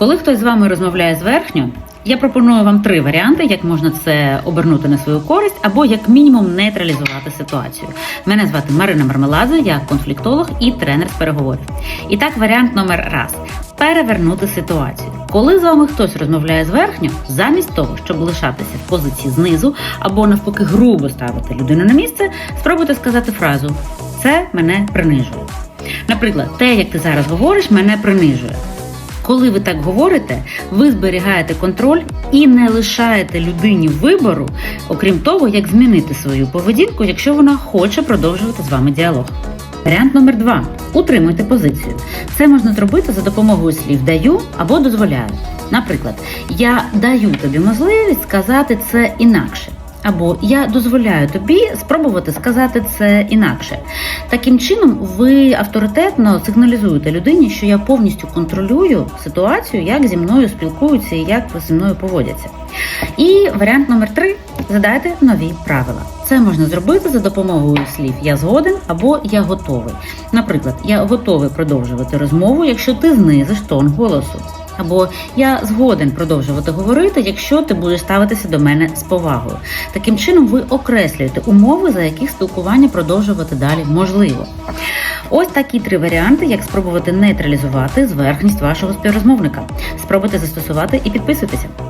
Коли хтось з вами розмовляє зверхньо, я пропоную вам три варіанти, як можна це обернути на свою користь, або як мінімум нейтралізувати ситуацію. Мене звати Марина Мармеладзе, я конфліктолог і тренер з переговорів. І так, варіант номер раз перевернути ситуацію. Коли з вами хтось розмовляє зверхньо, замість того, щоб лишатися в позиції знизу або навпаки грубо ставити людину на місце, спробуйте сказати фразу Це мене принижує. Наприклад, те, як ти зараз говориш, мене принижує. Коли ви так говорите, ви зберігаєте контроль і не лишаєте людині вибору, окрім того, як змінити свою поведінку, якщо вона хоче продовжувати з вами діалог. Варіант номер два: утримуйте позицію. Це можна зробити за допомогою слів даю або дозволяю. Наприклад, я даю тобі можливість сказати це інакше. Або я дозволяю тобі спробувати сказати це інакше. Таким чином, ви авторитетно сигналізуєте людині, що я повністю контролюю ситуацію, як зі мною спілкуються і як зі мною поводяться. І варіант номер три задайте нові правила. Це можна зробити за допомогою слів Я згоден або Я готовий. Наприклад, я готовий продовжувати розмову, якщо ти знизиш тон голосу. Або я згоден продовжувати говорити, якщо ти будеш ставитися до мене з повагою. Таким чином, ви окреслюєте умови, за яких спілкування продовжувати далі можливо. Ось такі три варіанти, як спробувати нейтралізувати зверхність вашого співрозмовника. Спробуйте застосувати і підписуйтеся.